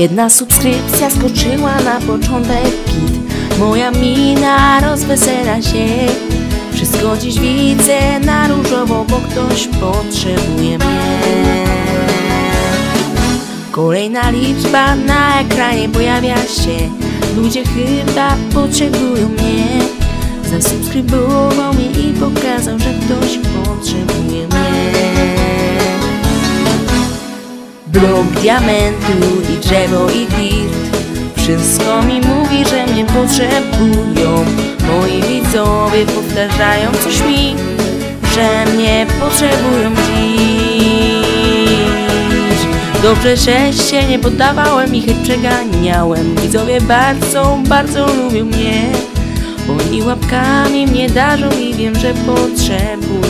Jedna subskrypcja skoczyła na początek git. Moja mina rozwesela się. Wszystko dziś widzę na różowo, bo ktoś potrzebuje mnie. Kolejna liczba na ekranie pojawia się. Ludzie chyba potrzebują mnie. Zasubskrybował mnie i pokazał, Blok diamentu i drzewo i dirt Wszystko mi mówi, że mnie potrzebują. Moi widzowie powtarzają coś mi Że mnie potrzebują dziś. Dobrze, że się nie poddawałem i hejt przeganiałem. Widzowie bardzo, bardzo lubią mnie Oni łapkami mnie darzą i wiem, że potrzebują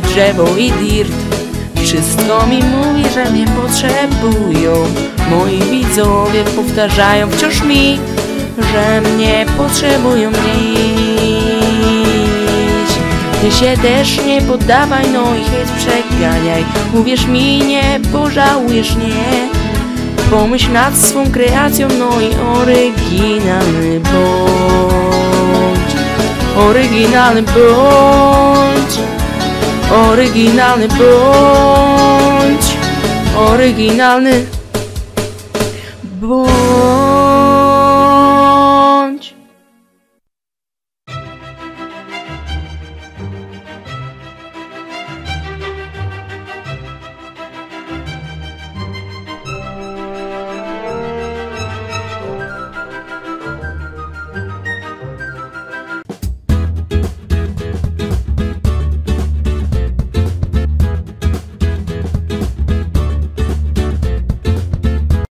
drzewo i dirt. Wszystko mi mówi, że mnie potrzebują. Moi widzowie powtarzają wciąż mi Że mnie potrzebują dziś Ty się też nie poddawaj, no i hejt przeganiaj. Uwierz mi, nie pożałujesz, nie Pomyśl nad swą kreacją, no i oryginalny bądź. Oryginalny bądź Oryginalny bądź. Oryginalny bądź.